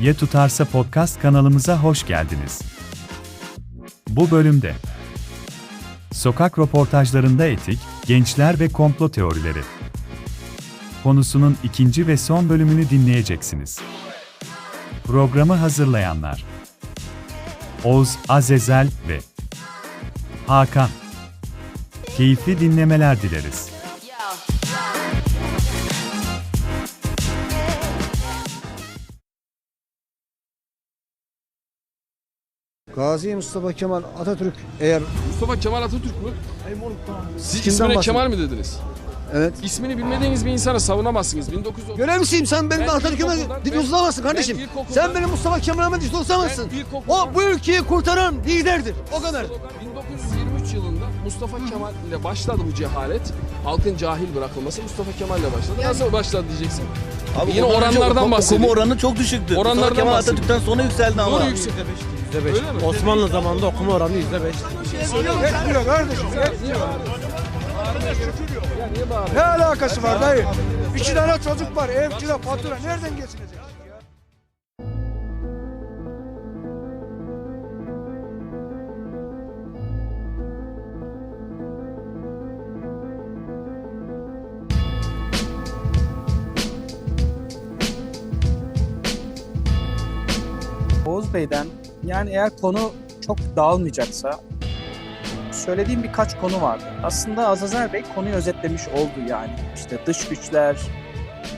Ya Tutarsa Podcast kanalımıza hoş geldiniz. Bu bölümde Sokak röportajlarında etik, gençler ve komplo teorileri konusunun ikinci ve son bölümünü dinleyeceksiniz. Programı hazırlayanlar Oğuz, Azezel ve Hakan. Keyifli dinlemeler dileriz. Gazi Mustafa Kemal Atatürk eğer Mustafa Kemal Atatürk mü? Siz Kimden ismine bahsediyorsun? Kemal mi dediniz? evet. İsmini bilmediğiniz bir insanı savunamazsınız. 1930 Görevlisiyim sen benim Ben Atatürk'üme ilkokuldan- dil ben- uzamazsın ben kardeşim. ilkokuldan- Sen benim Mustafa Kemal Ahmet dil. Ben ilkokuldan- O bu ülkeyi kurtaran liderdir. O kadar. 1923 yılında Mustafa Kemal ile başladı bu cehalet. Halkın cahil bırakılması Mustafa Kemal ile başladı. Nasıl başladı diyeceksin? Abi Yine okulun oranlardan çok- bahsediyor. Okuma oranı çok düşüktü. Oranlardan Mustafa Kemal bahsediyor. Atatürk'ten sonra yükseldi ama. Doğru yüksek. %5. Öyle mi? Osmanlı zamanında okuma oranı %5. Yetmiyor kardeşim. Ya niye bağırıyorsun? Ne alakası var dayı? İki tane çocuk var. Ev kira fatura. Nereden geçinecek? Oğuz Bey'den yani eğer konu çok dağılmayacaksa söylediğim birkaç konu vardı. Aslında Azazel Bey konuyu özetlemiş oldu yani. İşte dış güçler,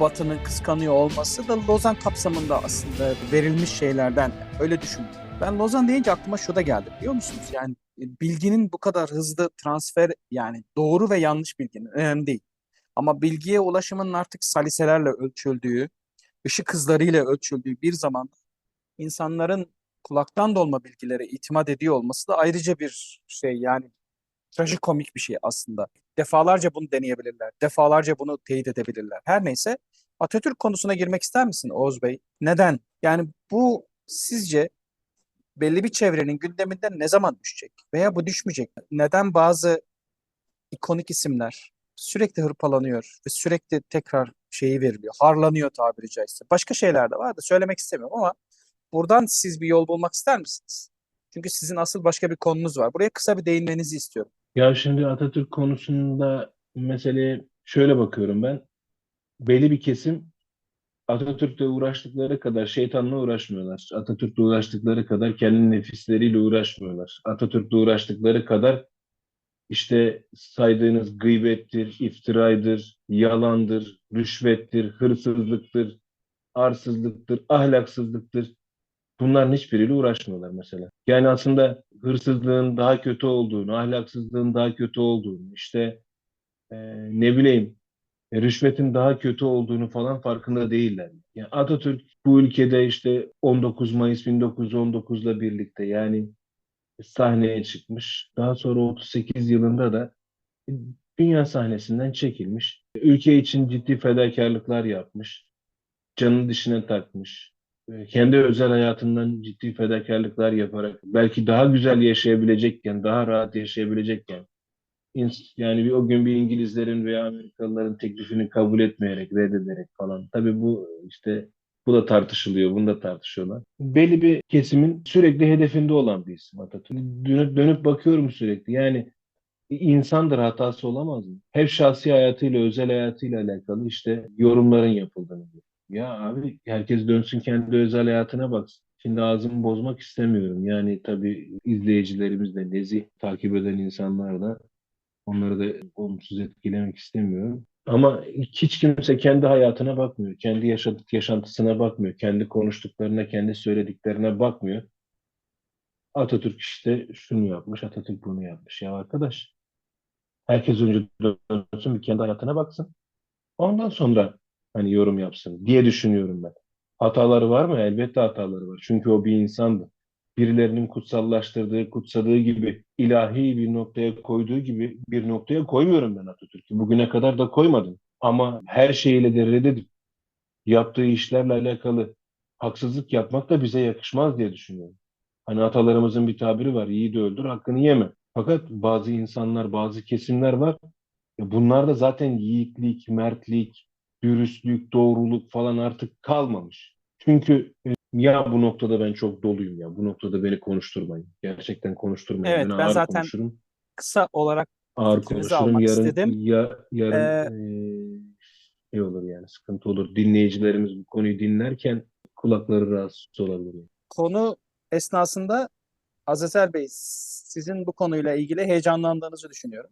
Batı'nın kıskanıyor olması da Lozan kapsamında aslında verilmiş şeylerden öyle düşündüm. Ben Lozan deyince aklıma şu da geldi biliyor musunuz? Yani e, bilginin bu kadar hızlı transfer yani doğru ve yanlış bilginin önemli değil. Ama bilgiye ulaşımın artık saliselerle ölçüldüğü, ışık hızlarıyla ölçüldüğü bir zaman insanların kulaktan dolma bilgilere itimat ediyor olması da ayrıca bir şey yani trajikomik bir şey aslında. Defalarca bunu deneyebilirler. Defalarca bunu teyit edebilirler. Her neyse Atatürk konusuna girmek ister misin Oğuz Bey? Neden? Yani bu sizce belli bir çevrenin gündeminden ne zaman düşecek? Veya bu düşmeyecek? Neden bazı ikonik isimler sürekli hırpalanıyor ve sürekli tekrar şeyi veriliyor, harlanıyor tabiri caizse. Başka şeyler de var da söylemek istemiyorum ama buradan siz bir yol bulmak ister misiniz? Çünkü sizin asıl başka bir konunuz var. Buraya kısa bir değinmenizi istiyorum. Ya şimdi Atatürk konusunda meseleye şöyle bakıyorum ben. Belli bir kesim Atatürk'le uğraştıkları kadar şeytanla uğraşmıyorlar. Atatürk'le uğraştıkları kadar kendi nefisleriyle uğraşmıyorlar. Atatürk'le uğraştıkları kadar işte saydığınız gıybettir, iftiraydır, yalandır, rüşvettir, hırsızlıktır, arsızlıktır, ahlaksızlıktır. Bunların hiçbiriyle uğraşmıyorlar mesela. Yani aslında hırsızlığın daha kötü olduğunu, ahlaksızlığın daha kötü olduğunu, işte e, ne bileyim rüşvetin daha kötü olduğunu falan farkında değiller. Yani Atatürk bu ülkede işte 19 Mayıs 1919'la birlikte yani sahneye çıkmış. Daha sonra 38 yılında da dünya sahnesinden çekilmiş. Ülke için ciddi fedakarlıklar yapmış. Canını dişine takmış kendi özel hayatından ciddi fedakarlıklar yaparak belki daha güzel yaşayabilecekken, daha rahat yaşayabilecekken yani bir o gün bir İngilizlerin veya Amerikalıların teklifini kabul etmeyerek, reddederek falan. Tabii bu işte bu da tartışılıyor, bunu da tartışıyorlar. Belli bir kesimin sürekli hedefinde olan bir isim Atatürk. Dönüp, dönüp bakıyorum sürekli. Yani insandır hatası olamaz mı? Hep şahsi hayatıyla, özel hayatıyla alakalı işte yorumların yapıldığını görüyorum. Ya abi herkes dönsün kendi özel hayatına baksın. Şimdi ağzımı bozmak istemiyorum. Yani tabii izleyicilerimiz de nezih takip eden insanlar da onları da olumsuz etkilemek istemiyorum. Ama hiç kimse kendi hayatına bakmıyor. Kendi yaşadık yaşantısına bakmıyor. Kendi konuştuklarına, kendi söylediklerine bakmıyor. Atatürk işte şunu yapmış, Atatürk bunu yapmış. Ya arkadaş, herkes önce dönsün bir kendi hayatına baksın. Ondan sonra hani yorum yapsın diye düşünüyorum ben. Hataları var mı? Elbette hataları var. Çünkü o bir insandı. Birilerinin kutsallaştırdığı, kutsadığı gibi, ilahi bir noktaya koyduğu gibi bir noktaya koymuyorum ben Atatürk'ü. Bugüne kadar da koymadım. Ama her şeyiyle de reddedip yaptığı işlerle alakalı haksızlık yapmak da bize yakışmaz diye düşünüyorum. Hani atalarımızın bir tabiri var, yiğidi öldür, hakkını yeme. Fakat bazı insanlar, bazı kesimler var. Bunlar da zaten yiğitlik, mertlik, dürüstlük, doğruluk falan artık kalmamış. Çünkü e, Ya bu noktada ben çok doluyum ya. Bu noktada beni konuşturmayın. Gerçekten konuşturmayın. Evet, ben ben zaten konuşurum. Kısa olarak Ağır konuşurum. Yarın istedim. ya yarın Ee, eee, şey olur yani sıkıntı olur. Dinleyicilerimiz bu konuyu dinlerken kulakları rahatsız olabilir. yani. konu esnasında Azazel Bey sizin bu konuyla ilgili heyecanlandığınızı düşünüyorum.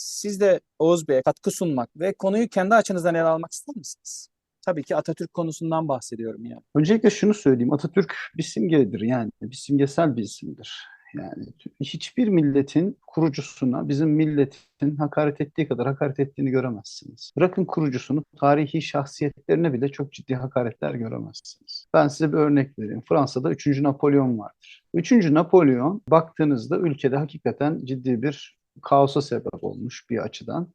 Siz de Oğuz Bey'e katkı sunmak ve konuyu kendi açınızdan ele almak ister misiniz? Tabii ki Atatürk konusundan bahsediyorum yani. Öncelikle şunu söyleyeyim. Atatürk bir simgedir yani. Bir simgesel bir isimdir. Yani hiçbir milletin kurucusuna bizim milletin hakaret ettiği kadar hakaret ettiğini göremezsiniz. Bırakın kurucusunu, tarihi şahsiyetlerine bile çok ciddi hakaretler göremezsiniz. Ben size bir örnek vereyim. Fransa'da 3. Napolyon vardır. 3. Napolyon baktığınızda ülkede hakikaten ciddi bir kaosa sebep olmuş bir açıdan.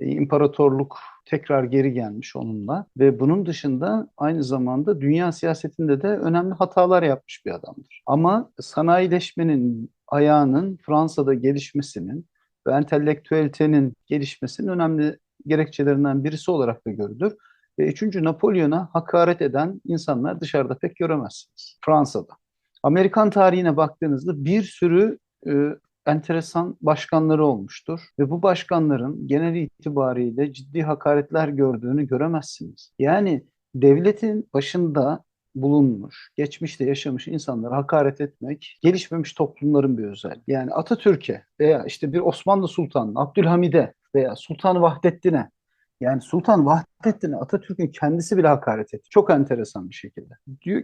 E, İmparatorluk tekrar geri gelmiş onunla ve bunun dışında aynı zamanda dünya siyasetinde de önemli hatalar yapmış bir adamdır. Ama sanayileşmenin ayağının Fransa'da gelişmesinin ve entelektüelitenin gelişmesinin önemli gerekçelerinden birisi olarak da görülür. Ve 3. Napolyon'a hakaret eden insanlar dışarıda pek göremezsiniz. Fransa'da. Amerikan tarihine baktığınızda bir sürü e, enteresan başkanları olmuştur ve bu başkanların genel itibariyle ciddi hakaretler gördüğünü göremezsiniz. Yani devletin başında bulunmuş, geçmişte yaşamış insanlara hakaret etmek gelişmemiş toplumların bir özelliği. Yani Atatürk'e veya işte bir Osmanlı Sultanı, Abdülhamid'e veya Sultan Vahdettin'e yani Sultan Vahdettin'e Atatürk'ün kendisi bile hakaret etti. Çok enteresan bir şekilde.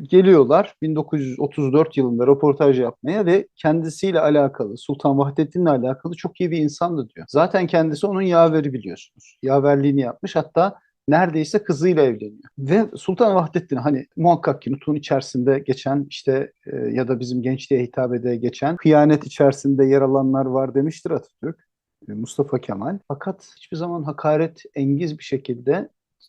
Geliyorlar 1934 yılında röportaj yapmaya ve kendisiyle alakalı, Sultan Vahdettin'le alakalı çok iyi bir insandı diyor. Zaten kendisi onun yaveri biliyorsunuz. Yaverliğini yapmış hatta neredeyse kızıyla evleniyor. Ve Sultan Vahdettin hani muhakkak ki Nutun içerisinde geçen işte e, ya da bizim gençliğe hitap ede geçen kıyanet içerisinde yer alanlar var demiştir Atatürk. E, Mustafa Kemal. Fakat hiçbir zaman hakaret engiz bir şekilde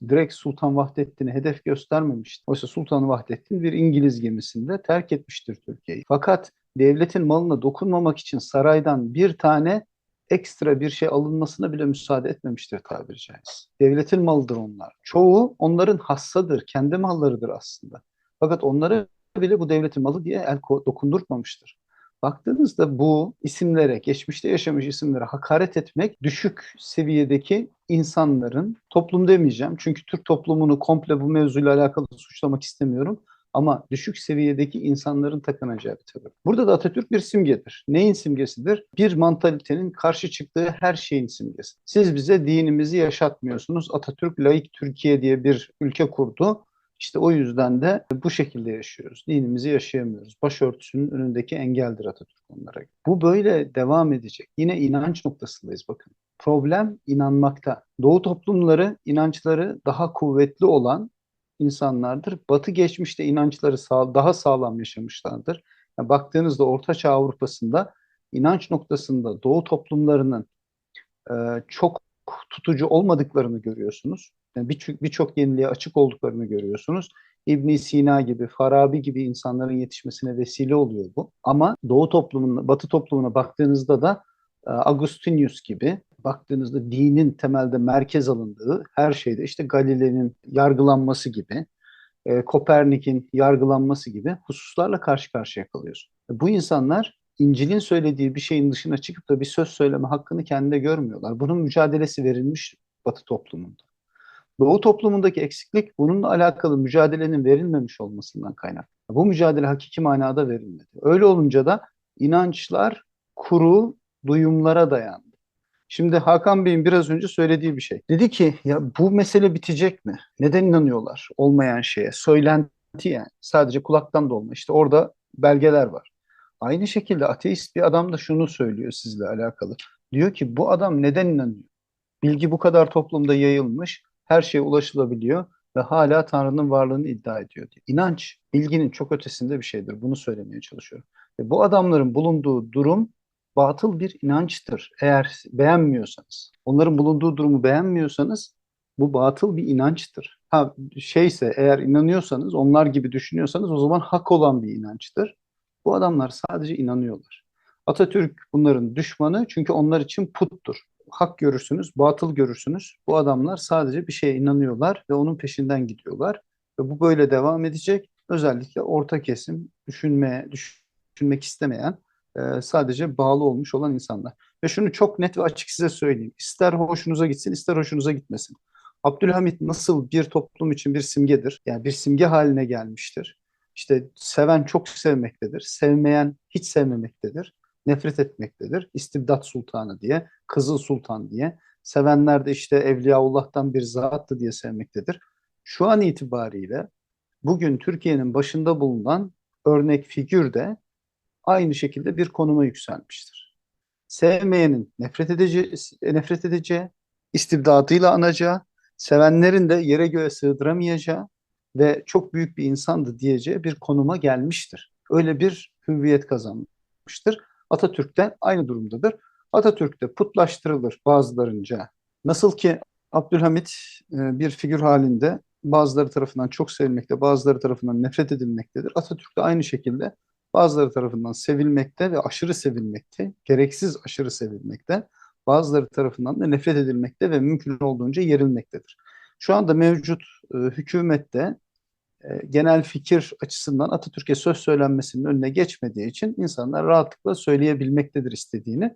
direkt Sultan Vahdettin'e hedef göstermemiştir. Oysa Sultan Vahdettin bir İngiliz gemisinde terk etmiştir Türkiye'yi. Fakat devletin malına dokunmamak için saraydan bir tane ekstra bir şey alınmasına bile müsaade etmemiştir tabiri caizse. Devletin malıdır onlar. Çoğu onların hassadır, kendi mallarıdır aslında. Fakat onları bile bu devletin malı diye el dokundurtmamıştır. Baktığınızda bu isimlere, geçmişte yaşamış isimlere hakaret etmek düşük seviyedeki insanların, toplum demeyeceğim çünkü Türk toplumunu komple bu mevzuyla alakalı suçlamak istemiyorum. Ama düşük seviyedeki insanların takınacağı bir tavır. Burada da Atatürk bir simgedir. Neyin simgesidir? Bir mantalitenin karşı çıktığı her şeyin simgesi. Siz bize dinimizi yaşatmıyorsunuz. Atatürk laik Türkiye diye bir ülke kurdu. İşte o yüzden de bu şekilde yaşıyoruz. Dinimizi yaşayamıyoruz. Başörtüsünün önündeki engeldir Atatürk onlara. Bu böyle devam edecek. Yine inanç noktasındayız bakın. Problem inanmakta. Doğu toplumları inançları daha kuvvetli olan insanlardır. Batı geçmişte inançları sağ, daha sağlam yaşamışlardır. Yani baktığınızda Orta Çağ Avrupa'sında inanç noktasında Doğu toplumlarının e, çok tutucu olmadıklarını görüyorsunuz. Birçok birçok yeniliğe açık olduklarını görüyorsunuz. İbn Sina gibi, Farabi gibi insanların yetişmesine vesile oluyor bu. Ama Doğu toplumuna, Batı toplumuna baktığınızda da e, Agustinius gibi baktığınızda dinin temelde merkez alındığı her şeyde işte Galile'nin yargılanması gibi, e, Kopernik'in yargılanması gibi hususlarla karşı karşıya kalıyorsun. Bu insanlar İncil'in söylediği bir şeyin dışına çıkıp da bir söz söyleme hakkını kendinde görmüyorlar. Bunun mücadelesi verilmiş Batı toplumunda. Doğu toplumundaki eksiklik bununla alakalı mücadelenin verilmemiş olmasından kaynaklı. Bu mücadele hakiki manada verilmedi. Öyle olunca da inançlar kuru duyumlara dayandı. Şimdi Hakan Bey'in biraz önce söylediği bir şey. Dedi ki ya bu mesele bitecek mi? Neden inanıyorlar olmayan şeye? Söylenti yani. Sadece kulaktan dolma. İşte orada belgeler var. Aynı şekilde ateist bir adam da şunu söylüyor sizle alakalı. Diyor ki bu adam neden inanıyor? Bilgi bu kadar toplumda yayılmış, her şeye ulaşılabiliyor ve hala Tanrı'nın varlığını iddia ediyor diye. İnanç, bilginin çok ötesinde bir şeydir. Bunu söylemeye çalışıyorum. Ve bu adamların bulunduğu durum batıl bir inançtır. Eğer beğenmiyorsanız, onların bulunduğu durumu beğenmiyorsanız bu batıl bir inançtır. Ha şeyse eğer inanıyorsanız, onlar gibi düşünüyorsanız o zaman hak olan bir inançtır. Bu adamlar sadece inanıyorlar. Atatürk bunların düşmanı çünkü onlar için puttur. Hak görürsünüz, batıl görürsünüz. Bu adamlar sadece bir şeye inanıyorlar ve onun peşinden gidiyorlar. Ve bu böyle devam edecek. özellikle orta kesim, düşünmeye, düşünmek istemeyen, e, sadece bağlı olmuş olan insanlar. Ve şunu çok net ve açık size söyleyeyim. İster hoşunuza gitsin, ister hoşunuza gitmesin. Abdülhamit nasıl bir toplum için bir simgedir? Yani bir simge haline gelmiştir. İşte seven çok sevmektedir, sevmeyen hiç sevmemektedir, nefret etmektedir. İstibdat Sultanı diye, Kızıl Sultan diye. Sevenler de işte Evliyaullah'tan bir zattı diye sevmektedir. Şu an itibariyle bugün Türkiye'nin başında bulunan örnek figür de aynı şekilde bir konuma yükselmiştir. Sevmeyenin nefret edeceği, nefret edeceği, istibdadıyla anacağı, sevenlerin de yere göğe sığdıramayacağı ve çok büyük bir insandı diyeceği bir konuma gelmiştir. Öyle bir hüviyet kazanmıştır. Atatürk de aynı durumdadır. Atatürk de putlaştırılır bazılarınca. Nasıl ki Abdülhamit e, bir figür halinde bazıları tarafından çok sevilmekte, bazıları tarafından nefret edilmektedir. Atatürk de aynı şekilde bazıları tarafından sevilmekte ve aşırı sevilmekte, gereksiz aşırı sevilmekte, bazıları tarafından da nefret edilmekte ve mümkün olduğunca yerilmektedir. Şu anda mevcut e, hükümette e, genel fikir açısından Atatürk'e söz söylenmesinin önüne geçmediği için insanlar rahatlıkla söyleyebilmektedir istediğini.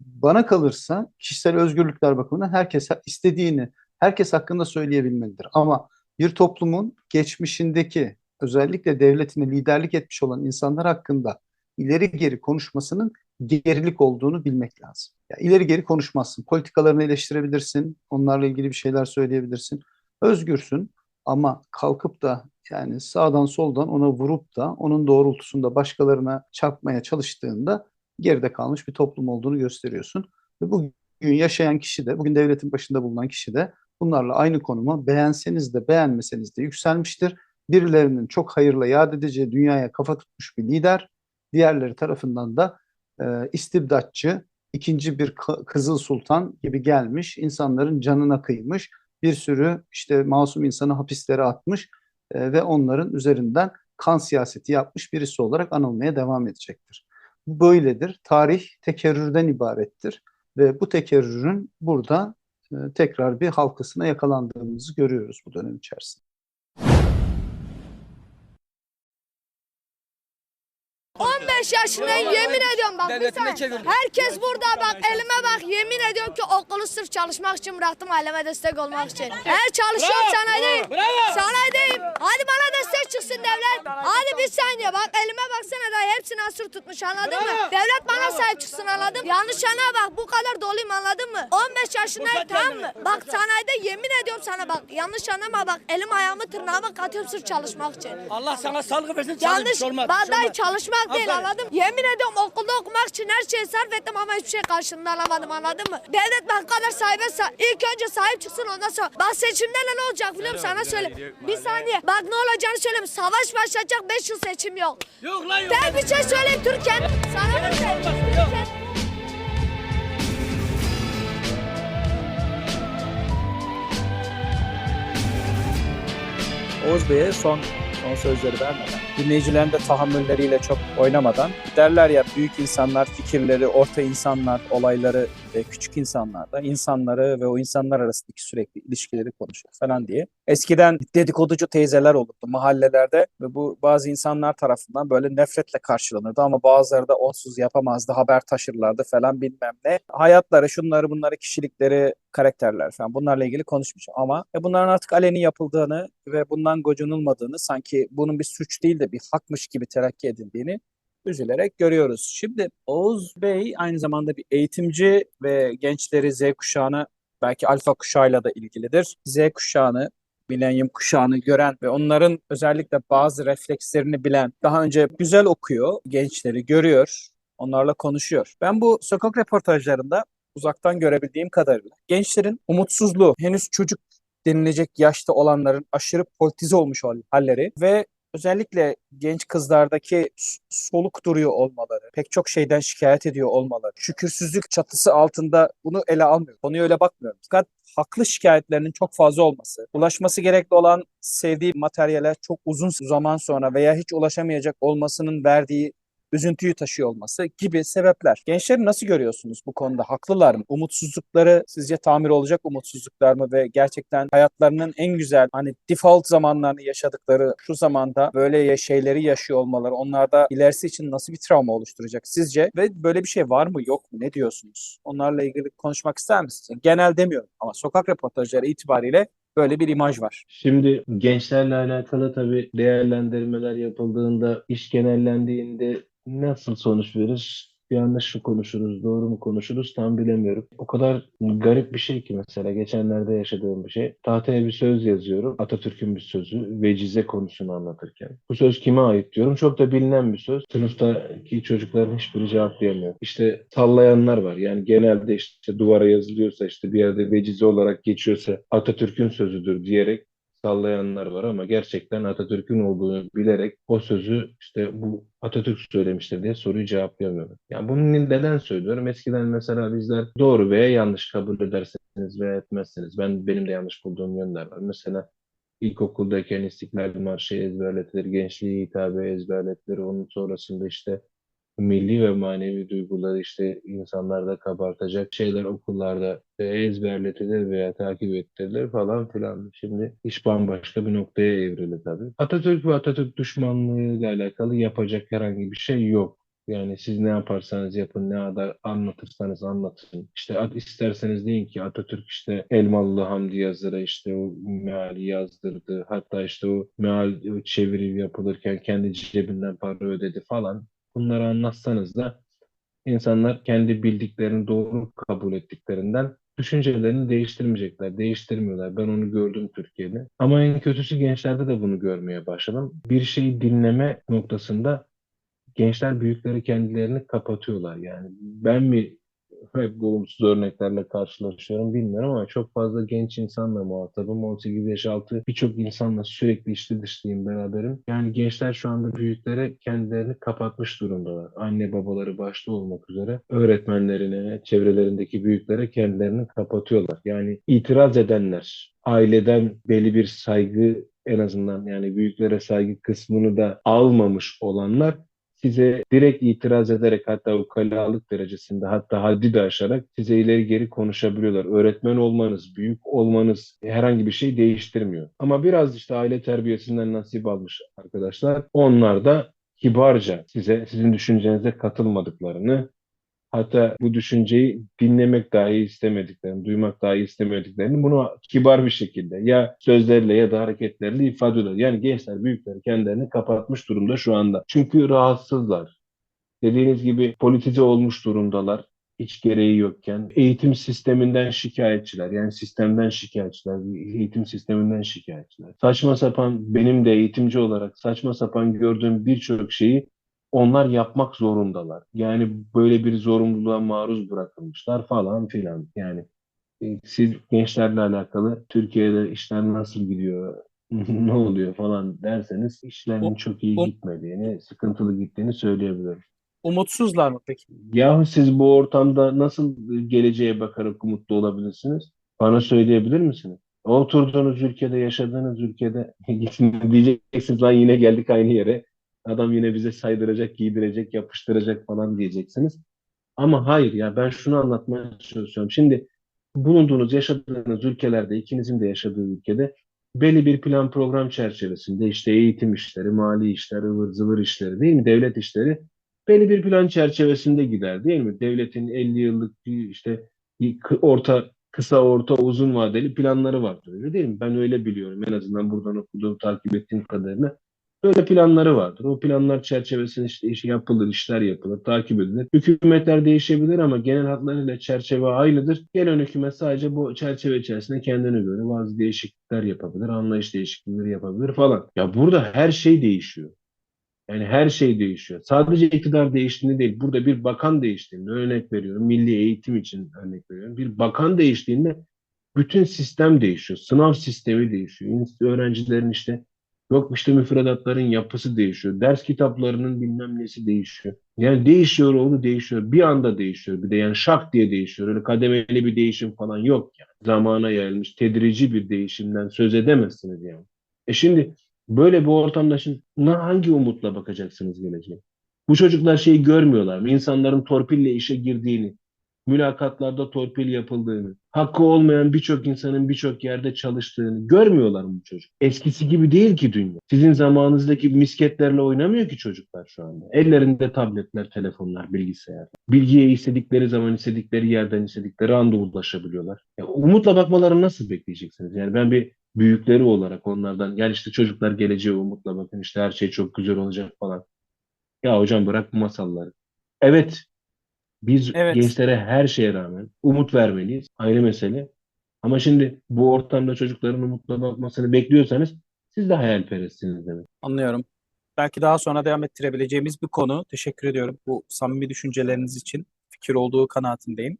Bana kalırsa kişisel özgürlükler bakımından herkes istediğini herkes hakkında söyleyebilmelidir. Ama bir toplumun geçmişindeki özellikle devletine liderlik etmiş olan insanlar hakkında ileri geri konuşmasının gerilik olduğunu bilmek lazım. Yani ileri geri konuşmazsın. Politikalarını eleştirebilirsin. Onlarla ilgili bir şeyler söyleyebilirsin. Özgürsün ama kalkıp da yani sağdan soldan ona vurup da onun doğrultusunda başkalarına çarpmaya çalıştığında geride kalmış bir toplum olduğunu gösteriyorsun. Ve bugün yaşayan kişi de, bugün devletin başında bulunan kişi de bunlarla aynı konuma beğenseniz de beğenmeseniz de yükselmiştir. Birilerinin çok hayırla yad edeceği dünyaya kafa tutmuş bir lider, diğerleri tarafından da e, istibdatçı, ikinci bir Kızıl Sultan gibi gelmiş, insanların canına kıymış, bir sürü işte masum insanı hapislere atmış e, ve onların üzerinden kan siyaseti yapmış birisi olarak anılmaya devam edecektir. Böyledir. Tarih tekerrürden ibarettir ve bu tekerrürün burada e, tekrar bir halkasına yakalandığımızı görüyoruz bu dönem içerisinde. 15 yaşındayım yemin ediyorum bak bir saniye. Herkes burada bak elime bak yemin ediyorum ki okulu sırf çalışmak için bıraktım aileme destek olmak için. Eğer çalışıyorum sanayideyim. Sanayideyim. Hadi bana destek çıksın devlet. Hadi bir saniye bak elime baksana da hepsini asır tutmuş anladın mı? Devlet bana sahip çıksın anladın mı? Yanlış yana bak bu kadar doluyum anladın mı? 15 yaşındayım tamam mı? Bak sanayide yemin ediyorum sana bak yanlış anlama bak elim ayağımı tırnağımı katıyorum sırf çalışmak için. Allah sana sağlık versin. Yanlış. olmaz. Baday çalışmak değil Aferin. anladın mı? Yemin ediyorum okulda okumak için her şeyi sarf ettim ama hiçbir şey karşılığında alamadım anladın mı? Devlet ben kadar sahibe sa- ilk önce sahip çıksın ondan sonra. Bak seçimde ne olacak biliyor musun? Sana söyle. Bir saniye. Bak ne olacağını söyleyeyim. Savaş başlayacak 5 yıl seçim yok. Yok lan yok. Ben bir şey söyleyeyim Türkiye. Sana bir şey. Oğuz Bey'e son son sözleri vermeden, dinleyicilerin de tahammülleriyle çok oynamadan derler ya büyük insanlar fikirleri, orta insanlar, olayları ve küçük insanlar da insanları ve o insanlar arasındaki sürekli ilişkileri konuşur falan diye. Eskiden dedikoducu teyzeler olurdu mahallelerde ve bu bazı insanlar tarafından böyle nefretle karşılanırdı ama bazıları da onsuz yapamazdı, haber taşırlardı falan bilmem ne. Hayatları, şunları bunları, kişilikleri, karakterler falan bunlarla ilgili konuşmayacağım ama e, bunların artık aleni yapıldığını ve bundan gocunulmadığını sanki bunun bir suç değil de bir hakmış gibi telakki edildiğini üzülerek görüyoruz. Şimdi Oğuz Bey aynı zamanda bir eğitimci ve gençleri Z kuşağına belki alfa kuşağıyla da ilgilidir. Z kuşağını milenyum kuşağını gören ve onların özellikle bazı reflekslerini bilen, daha önce güzel okuyor, gençleri görüyor, onlarla konuşuyor. Ben bu sokak röportajlarında uzaktan görebildiğim kadarıyla gençlerin umutsuzluğu, henüz çocuk denilecek yaşta olanların aşırı politize olmuş hal- halleri ve özellikle genç kızlardaki soluk duruyor olmaları, pek çok şeyden şikayet ediyor olmaları, şükürsüzlük çatısı altında bunu ele almıyor. Konuya öyle bakmıyorum. Fakat haklı şikayetlerinin çok fazla olması, ulaşması gerekli olan sevdiği materyale çok uzun zaman sonra veya hiç ulaşamayacak olmasının verdiği üzüntüyü taşıyor olması gibi sebepler. Gençleri nasıl görüyorsunuz bu konuda? Haklılar mı? Umutsuzlukları sizce tamir olacak umutsuzluklar mı ve gerçekten hayatlarının en güzel hani default zamanlarını yaşadıkları şu zamanda böyle şeyleri yaşıyor olmaları onlarda ilerisi için nasıl bir travma oluşturacak sizce? Ve böyle bir şey var mı yok mu? Ne diyorsunuz? Onlarla ilgili konuşmak ister misiniz? Genel demiyorum ama sokak röportajları itibariyle böyle bir imaj var. Şimdi gençlerle alakalı tabii değerlendirmeler yapıldığında, iş genellendiğinde nasıl sonuç verir? Yanlış mı konuşuruz, doğru mu konuşuruz tam bilemiyorum. O kadar garip bir şey ki mesela geçenlerde yaşadığım bir şey. Tahtaya bir söz yazıyorum. Atatürk'ün bir sözü. Vecize konusunu anlatırken. Bu söz kime ait diyorum. Çok da bilinen bir söz. Sınıftaki çocukların hiçbiri cevaplayamıyor. İşte sallayanlar var. Yani genelde işte duvara yazılıyorsa işte bir yerde vecize olarak geçiyorsa Atatürk'ün sözüdür diyerek sallayanlar var ama gerçekten Atatürk'ün olduğunu bilerek o sözü işte bu Atatürk söylemiştir diye soruyu cevaplayamıyorum. Yani bunu neden söylüyorum? Eskiden mesela bizler doğru veya yanlış kabul ederseniz veya etmezseniz ben benim de yanlış bulduğum yönler var. Mesela ilkokuldayken İstiklal Marşı ezberletilir, gençliğe hitabe ezberletilir. Onun sonrasında işte milli ve manevi duyguları işte insanlarda kabartacak şeyler okullarda e, ezberletilir veya takip ettirilir falan filan. Şimdi iş bambaşka bir noktaya evrildi tabii. Atatürk ve Atatürk düşmanlığı ile alakalı yapacak herhangi bir şey yok. Yani siz ne yaparsanız yapın, ne kadar anlatırsanız anlatın. İşte isterseniz deyin ki Atatürk işte Elmalı Hamdi Yazır'a işte o meali yazdırdı. Hatta işte o meal o çeviri yapılırken kendi cebinden para ödedi falan. Bunları anlatsanız da insanlar kendi bildiklerini doğru kabul ettiklerinden düşüncelerini değiştirmeyecekler, değiştirmiyorlar. Ben onu gördüm Türkiye'de. Ama en kötüsü gençlerde de bunu görmeye başladım. Bir şeyi dinleme noktasında gençler büyükleri kendilerini kapatıyorlar. Yani ben mi hep olumsuz örneklerle karşılaşıyorum bilmiyorum ama çok fazla genç insanla muhatabım. 18 yaş altı birçok insanla sürekli içli dışlıyım beraberim. Yani gençler şu anda büyüklere kendilerini kapatmış durumdalar. Anne babaları başta olmak üzere öğretmenlerine, çevrelerindeki büyüklere kendilerini kapatıyorlar. Yani itiraz edenler, aileden belli bir saygı en azından yani büyüklere saygı kısmını da almamış olanlar size direkt itiraz ederek hatta ukalalık derecesinde hatta haddi de aşarak size ileri geri konuşabiliyorlar. Öğretmen olmanız, büyük olmanız herhangi bir şey değiştirmiyor. Ama biraz işte aile terbiyesinden nasip almış arkadaşlar. Onlar da kibarca size, sizin düşüncenize katılmadıklarını Hatta bu düşünceyi dinlemek dahi istemediklerini, duymak dahi istemediklerini bunu kibar bir şekilde ya sözlerle ya da hareketleriyle ifade ediyorlar. Yani gençler, büyükler kendilerini kapatmış durumda şu anda. Çünkü rahatsızlar. Dediğiniz gibi politize olmuş durumdalar. Hiç gereği yokken. Eğitim sisteminden şikayetçiler. Yani sistemden şikayetçiler. Eğitim sisteminden şikayetçiler. Saçma sapan, benim de eğitimci olarak saçma sapan gördüğüm birçok şeyi onlar yapmak zorundalar. Yani böyle bir zorunluluğa maruz bırakılmışlar falan filan. Yani e, siz gençlerle alakalı Türkiye'de işler nasıl gidiyor, ne oluyor falan derseniz işlerin O- çok iyi o- gitmediğini, sıkıntılı gittiğini söyleyebilirim. Umutsuzlar mı peki? Yahu siz bu ortamda nasıl geleceğe bakarak umutlu olabilirsiniz? Bana söyleyebilir misiniz? Oturduğunuz ülkede, yaşadığınız ülkede diyeceksiniz lan yine geldik aynı yere. Adam yine bize saydıracak, giydirecek, yapıştıracak falan diyeceksiniz. Ama hayır ya ben şunu anlatmaya çalışıyorum. Şimdi bulunduğunuz, yaşadığınız ülkelerde, ikinizin de yaşadığı ülkede belli bir plan program çerçevesinde işte eğitim işleri, mali işler, ıvır zıvır işleri değil mi? Devlet işleri belli bir plan çerçevesinde gider değil mi? Devletin 50 yıllık bir işte orta kısa orta uzun vadeli planları vardır öyle değil mi? Ben öyle biliyorum en azından buradan okuduğum takip ettiğim kadarıyla böyle planları vardır. O planlar çerçevesinde işte iş yapılır, işler yapılır, takip edilir. Hükümetler değişebilir ama genel hatlarıyla çerçeve aynıdır. Gelen hükümet sadece bu çerçeve içerisinde kendine göre bazı değişiklikler yapabilir, anlayış değişiklikleri yapabilir falan. Ya burada her şey değişiyor. Yani her şey değişiyor. Sadece iktidar değiştiğinde değil, burada bir bakan değiştiğinde örnek veriyorum, milli eğitim için örnek veriyorum. Bir bakan değiştiğinde bütün sistem değişiyor. Sınav sistemi değişiyor. Öğrencilerin işte yok işte müfredatların yapısı değişiyor. Ders kitaplarının bilmem nesi değişiyor. Yani değişiyor oğlu değişiyor. Bir anda değişiyor. Bir de yani şak diye değişiyor. Öyle kademeli bir değişim falan yok yani. Zamana yayılmış tedrici bir değişimden söz edemezsiniz yani. E şimdi böyle bir ortamda şimdi hangi umutla bakacaksınız geleceğe? Bu çocuklar şeyi görmüyorlar mı? İnsanların torpille işe girdiğini, mülakatlarda torpil yapıldığını, hakkı olmayan birçok insanın birçok yerde çalıştığını görmüyorlar mı çocuk? Eskisi gibi değil ki dünya. Sizin zamanınızdaki misketlerle oynamıyor ki çocuklar şu anda. Ellerinde tabletler, telefonlar, bilgisayar. Bilgiye istedikleri zaman, istedikleri yerden, istedikleri anda ulaşabiliyorlar. Ya, umutla bakmalarını nasıl bekleyeceksiniz? Yani ben bir büyükleri olarak onlardan, yani işte çocuklar geleceğe umutla bakın, işte her şey çok güzel olacak falan. Ya hocam bırak bu masalları. Evet, biz Evet. gençlere her şeye rağmen umut vermeliyiz. Ayrı mesele. Ama şimdi bu ortamda çocukların umutla bakmasını bekliyorsanız siz de hayalperestsiniz demek. Anlıyorum. Belki daha sonra devam ettirebileceğimiz bir konu. Teşekkür ediyorum bu samimi düşünceleriniz için. Fikir olduğu kanaatindeyim.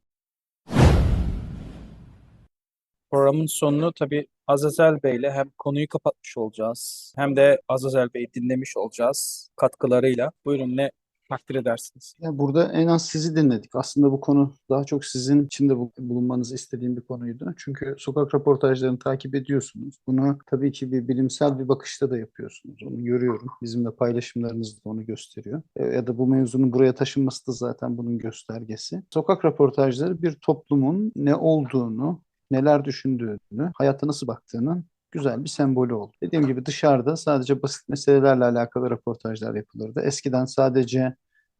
Programın sonunu tabii Azazel Bey'le hem konuyu kapatmış olacağız hem de Azazel Bey'i dinlemiş olacağız katkılarıyla. Buyurun ne takdir edersiniz? Ya burada en az sizi dinledik. Aslında bu konu daha çok sizin içinde bu- bulunmanızı istediğim bir konuydu. Çünkü sokak röportajlarını takip ediyorsunuz. Bunu tabii ki bir bilimsel bir bakışta da yapıyorsunuz. Onu görüyorum. Bizimle paylaşımlarınız da onu gösteriyor. E, Ya da bu mevzunun buraya taşınması da zaten bunun göstergesi. Sokak röportajları bir toplumun ne olduğunu, neler düşündüğünü, hayata nasıl baktığının güzel bir sembolü oldu. Dediğim gibi dışarıda sadece basit meselelerle alakalı röportajlar yapılırdı. Eskiden sadece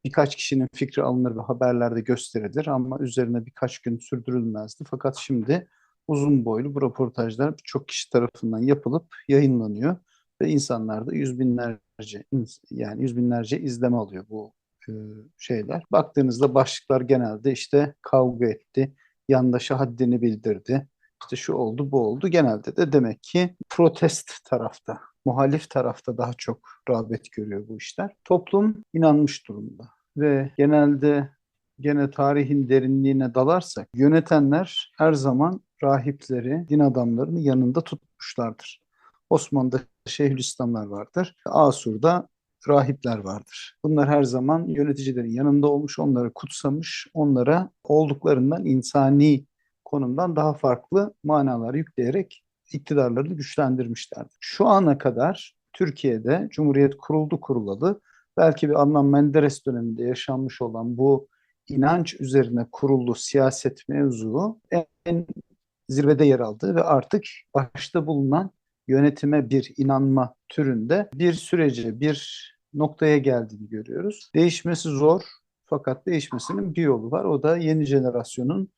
birkaç kişinin fikri alınır ve haberlerde gösterilir ama üzerine birkaç gün sürdürülmezdi. Fakat şimdi uzun boylu bu röportajlar birçok kişi tarafından yapılıp yayınlanıyor ve insanlar da yüz binlerce yani yüz binlerce izleme alıyor bu e, şeyler. Baktığınızda başlıklar genelde işte kavga etti, yandaşa haddini bildirdi, işte şu oldu bu oldu. Genelde de demek ki protest tarafta, muhalif tarafta daha çok rağbet görüyor bu işler. Toplum inanmış durumda ve genelde gene tarihin derinliğine dalarsak yönetenler her zaman rahipleri, din adamlarını yanında tutmuşlardır. Osmanlı'da Şeyhülislamlar vardır. Asur'da rahipler vardır. Bunlar her zaman yöneticilerin yanında olmuş, onları kutsamış, onlara olduklarından insani konumdan daha farklı manalar yükleyerek iktidarlarını güçlendirmişlerdir. Şu ana kadar Türkiye'de Cumhuriyet kuruldu kurulalı belki bir Adnan Menderes döneminde yaşanmış olan bu inanç üzerine kurulu siyaset mevzuu en zirvede yer aldı ve artık başta bulunan yönetime bir inanma türünde bir sürece, bir noktaya geldiğini görüyoruz. Değişmesi zor fakat değişmesinin bir yolu var. O da yeni jenerasyonun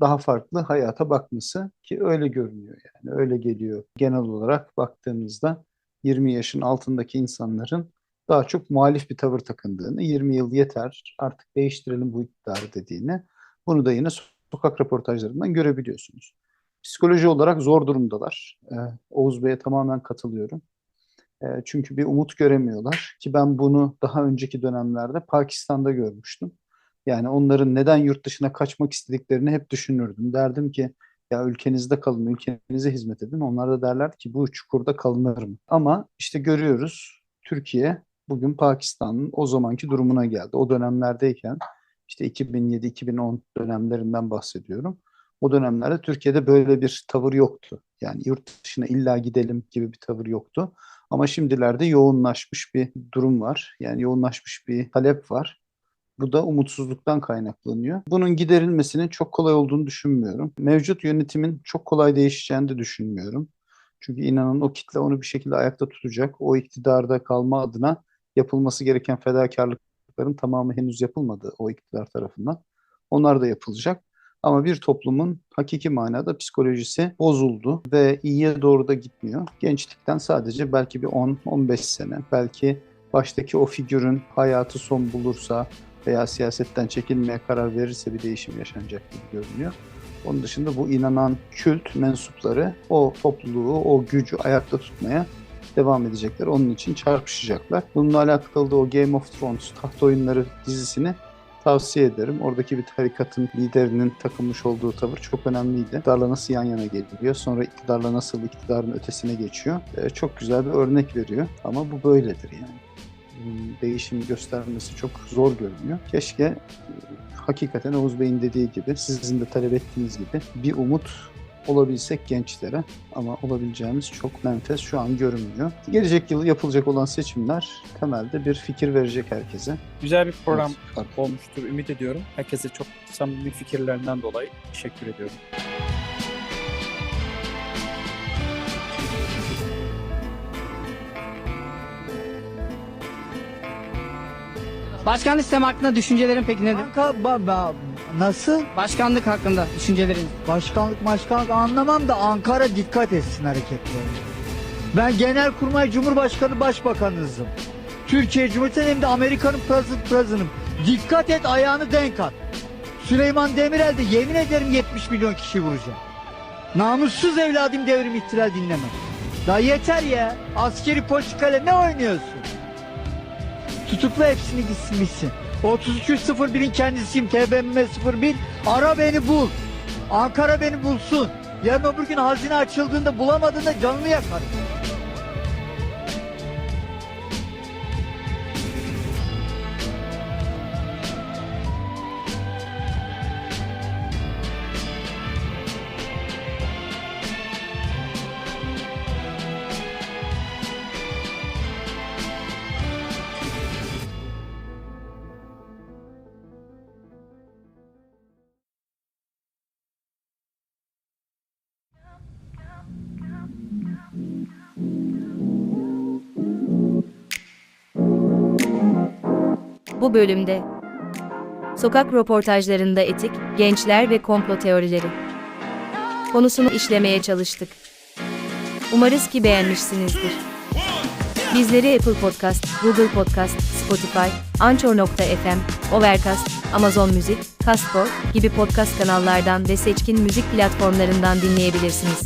daha farklı hayata bakması ki öyle görünüyor yani öyle geliyor. Genel olarak baktığımızda 20 yaşın altındaki insanların daha çok muhalif bir tavır takındığını, 20 yıl yeter artık değiştirelim bu iktidarı dediğini, bunu da yine sokak röportajlarından görebiliyorsunuz. Psikoloji olarak zor durumdalar. Ee, Oğuz Bey'e tamamen katılıyorum. Ee, çünkü bir umut göremiyorlar ki ben bunu daha önceki dönemlerde Pakistan'da görmüştüm. Yani onların neden yurt dışına kaçmak istediklerini hep düşünürdüm. Derdim ki ya ülkenizde kalın, ülkenize hizmet edin. Onlar da derlerdi ki bu çukurda kalınır mı? Ama işte görüyoruz Türkiye bugün Pakistan'ın o zamanki durumuna geldi. O dönemlerdeyken işte 2007-2010 dönemlerinden bahsediyorum. O dönemlerde Türkiye'de böyle bir tavır yoktu. Yani yurt dışına illa gidelim gibi bir tavır yoktu. Ama şimdilerde yoğunlaşmış bir durum var. Yani yoğunlaşmış bir talep var. Bu da umutsuzluktan kaynaklanıyor. Bunun giderilmesinin çok kolay olduğunu düşünmüyorum. Mevcut yönetimin çok kolay değişeceğini de düşünmüyorum. Çünkü inanın o kitle onu bir şekilde ayakta tutacak. O iktidarda kalma adına yapılması gereken fedakarlıkların tamamı henüz yapılmadı o iktidar tarafından. Onlar da yapılacak. Ama bir toplumun hakiki manada psikolojisi bozuldu ve iyiye doğru da gitmiyor. Gençlikten sadece belki bir 10-15 sene, belki baştaki o figürün hayatı son bulursa veya siyasetten çekilmeye karar verirse bir değişim yaşanacak gibi görünüyor. Onun dışında bu inanan kült mensupları o topluluğu, o gücü ayakta tutmaya devam edecekler. Onun için çarpışacaklar. Bununla alakalı da o Game of Thrones taht oyunları dizisini tavsiye ederim. Oradaki bir tarikatın liderinin takılmış olduğu tavır çok önemliydi. İktidarla nasıl yan yana geliyor, sonra iktidarla nasıl iktidarın ötesine geçiyor. Ee, çok güzel bir örnek veriyor ama bu böyledir yani. Değişim göstermesi çok zor görünüyor. Keşke e, hakikaten Oğuz Bey'in dediği gibi, sizin de talep ettiğiniz gibi bir umut olabilsek gençlere ama olabileceğimiz çok menfes şu an görünmüyor. Gelecek yıl yapılacak olan seçimler temelde bir fikir verecek herkese. Güzel bir program Evet. olmuştur ümit ediyorum. Herkese çok samimi fikirlerinden dolayı teşekkür ediyorum. Başkanlık sistemi hakkında düşüncelerin peki nedir? Kanka ba- ba- nasıl? Başkanlık hakkında düşüncelerin. Başkanlık başkanlık anlamam da Ankara dikkat etsin hareketlerine. Ben Genelkurmay Cumhurbaşkanı Başbakanınızım. Türkiye Cumhuriyeti'nin hem de Amerika'nın president president'ım. Dikkat et ayağını denk at. Süleyman Demirel de yemin ederim 70 milyon kişi vuracak. Namussuz evladım devrim ihtilal dinlemem. Daha yeter ya. Askeri politikayla ne oynuyorsun? Tutukla hepsini gitsin bitsin. 3301'in kendisiyim TBMM 01. Ara beni bul. Ankara beni bulsun. Yarın öbür gün hazine açıldığında bulamadığında canını yakarım. Bu bölümde sokak röportajlarında etik, gençler ve komplo teorileri konusunu işlemeye çalıştık. Umarız ki beğenmişsinizdir. Bizleri Apple Podcast, Google Podcast, Spotify, Anchor.fm, Overcast, Amazon Müzik, Castbox gibi podcast kanallardan ve seçkin müzik platformlarından dinleyebilirsiniz.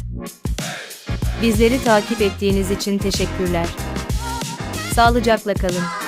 Bizleri takip ettiğiniz için teşekkürler. Sağlıcakla kalın.